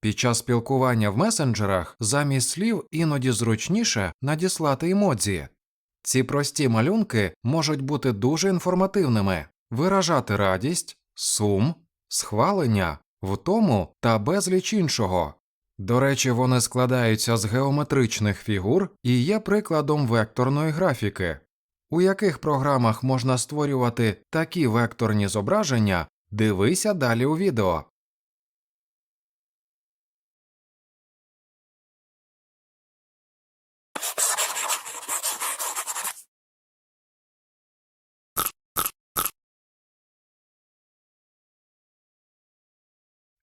Під час спілкування в месенджерах замість слів іноді зручніше надіслати емодзі. Ці прості малюнки можуть бути дуже інформативними, виражати радість, сум, схвалення, втому та безліч іншого. До речі, вони складаються з геометричних фігур і є прикладом векторної графіки. У яких програмах можна створювати такі векторні зображення, дивися далі у відео.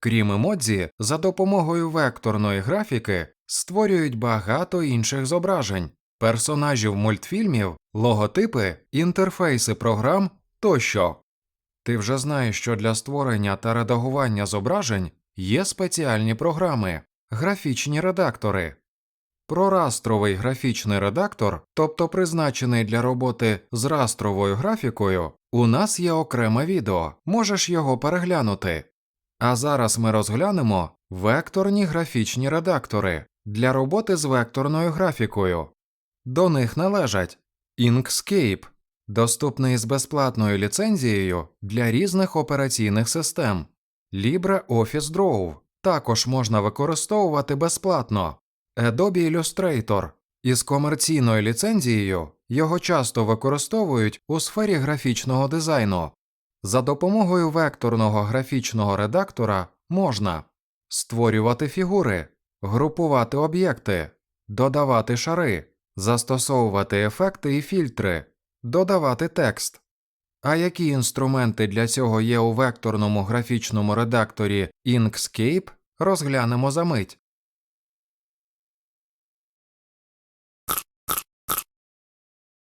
Крім емодзі, за допомогою векторної графіки створюють багато інших зображень, персонажів мультфільмів, логотипи, інтерфейси програм тощо. Ти вже знаєш, що для створення та редагування зображень є спеціальні програми, графічні редактори. Прорастровий графічний редактор, тобто призначений для роботи з растровою графікою, у нас є окреме відео, можеш його переглянути. А зараз ми розглянемо векторні графічні редактори для роботи з векторною графікою. До них належать Inkscape, доступний з безплатною ліцензією для різних операційних систем, LibreOffice Draw також можна використовувати безплатно, Adobe Illustrator із комерційною ліцензією його часто використовують у сфері графічного дизайну. За допомогою векторного графічного редактора можна створювати фігури, групувати об'єкти, додавати шари, застосовувати ефекти і фільтри, додавати текст. А які інструменти для цього є у векторному графічному редакторі Inkscape, розглянемо за мить.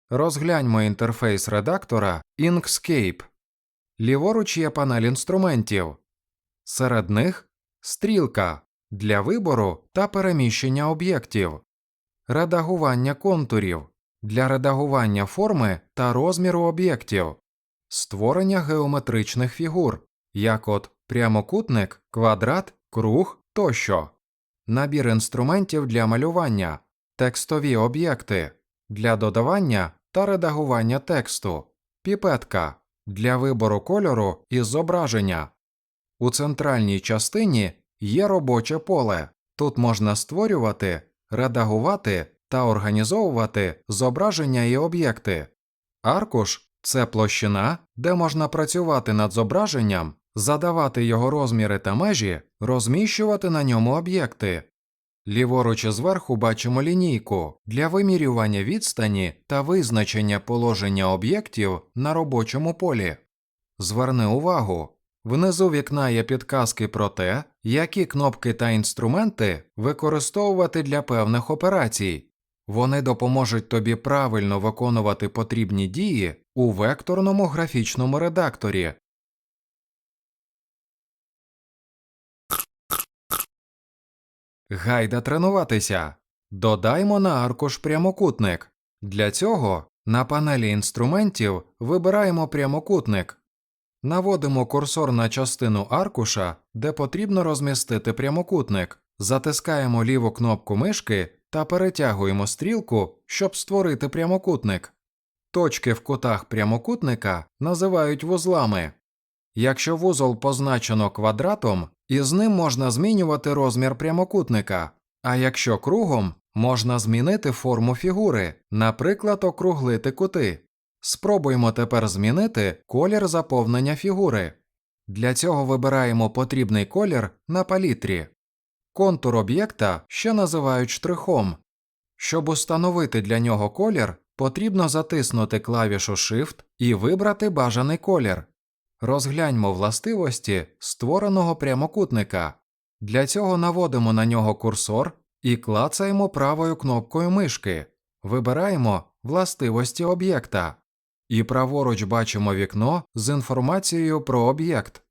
Розгляньмо інтерфейс редактора Inkscape. Ліворуч є панель інструментів. Серед них стрілка для вибору та переміщення об'єктів, редагування контурів для редагування форми та розміру об'єктів, створення геометричних фігур, як от прямокутник, квадрат, круг тощо, набір інструментів для малювання, текстові об'єкти для додавання та редагування тексту, піпетка для вибору кольору із зображення. У центральній частині є робоче поле. Тут можна створювати, редагувати та організовувати зображення і об'єкти. Аркуш це площина, де можна працювати над зображенням, задавати його розміри та межі, розміщувати на ньому об'єкти. Ліворуч зверху бачимо лінійку для вимірювання відстані та визначення положення об'єктів на робочому полі. Зверни увагу, внизу вікна є підказки про те, які кнопки та інструменти використовувати для певних операцій. Вони допоможуть тобі правильно виконувати потрібні дії у векторному графічному редакторі. Гайда тренуватися. Додаймо на аркуш прямокутник. Для цього на панелі інструментів вибираємо прямокутник. Наводимо курсор на частину аркуша, де потрібно розмістити прямокутник, затискаємо ліву кнопку мишки та перетягуємо стрілку, щоб створити прямокутник. Точки в кутах прямокутника називають вузлами. Якщо вузол позначено квадратом, із ним можна змінювати розмір прямокутника, а якщо кругом, можна змінити форму фігури, наприклад, округлити кути. Спробуємо тепер змінити колір заповнення фігури. Для цього вибираємо потрібний колір на палітрі. Контур об'єкта ще називають штрихом. Щоб установити для нього колір, потрібно затиснути клавішу Shift і вибрати бажаний колір. Розгляньмо властивості створеного прямокутника. Для цього наводимо на нього курсор і клацаємо правою кнопкою мишки. Вибираємо властивості об'єкта. І праворуч бачимо вікно з інформацією про об'єкт.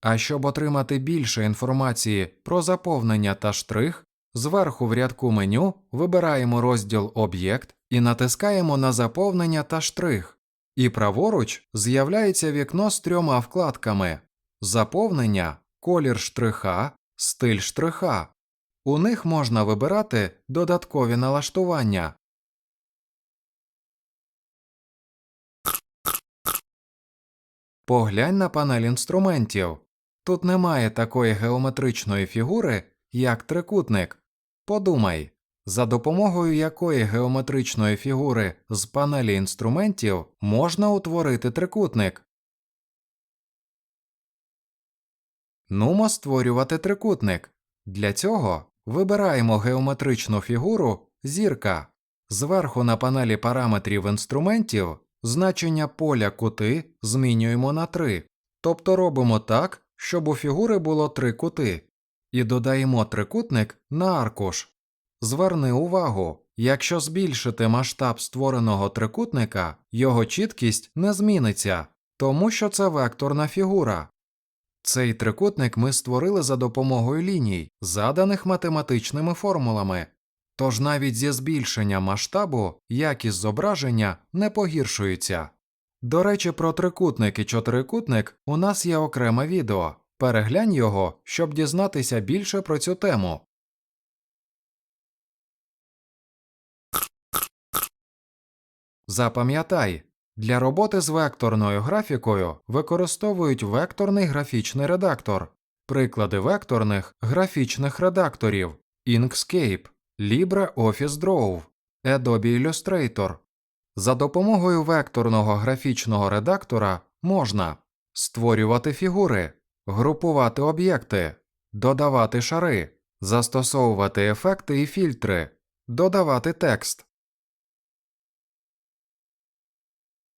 А щоб отримати більше інформації про заповнення та штрих, зверху в рядку меню вибираємо розділ Об'єкт і натискаємо на заповнення та штрих. І праворуч з'являється вікно з трьома вкладками: заповнення, колір штриха, стиль штриха. У них можна вибирати додаткові налаштування. Поглянь на панель інструментів. Тут немає такої геометричної фігури, як трикутник. Подумай, за допомогою якої геометричної фігури з панелі інструментів можна утворити трикутник. Нумо створювати трикутник. Для цього вибираємо геометричну фігуру зірка. Зверху на панелі параметрів інструментів значення поля кути змінюємо на 3, тобто робимо так, щоб у фігури було три кути, і додаємо трикутник на аркуш. Зверни увагу, якщо збільшити масштаб створеного трикутника, його чіткість не зміниться, тому що це векторна фігура. Цей трикутник ми створили за допомогою ліній, заданих математичними формулами. Тож навіть зі збільшенням масштабу якість зображення не погіршується. До речі, про трикутник і чотирикутник у нас є окреме відео. Переглянь його, щоб дізнатися більше про цю тему. Запам'ятай, для роботи з векторною графікою використовують векторний графічний редактор, приклади векторних графічних редакторів Inkscape, LibreOffice Draw, Adobe Illustrator. За допомогою векторного графічного редактора можна створювати фігури, групувати об'єкти, додавати шари, застосовувати ефекти і фільтри, додавати текст.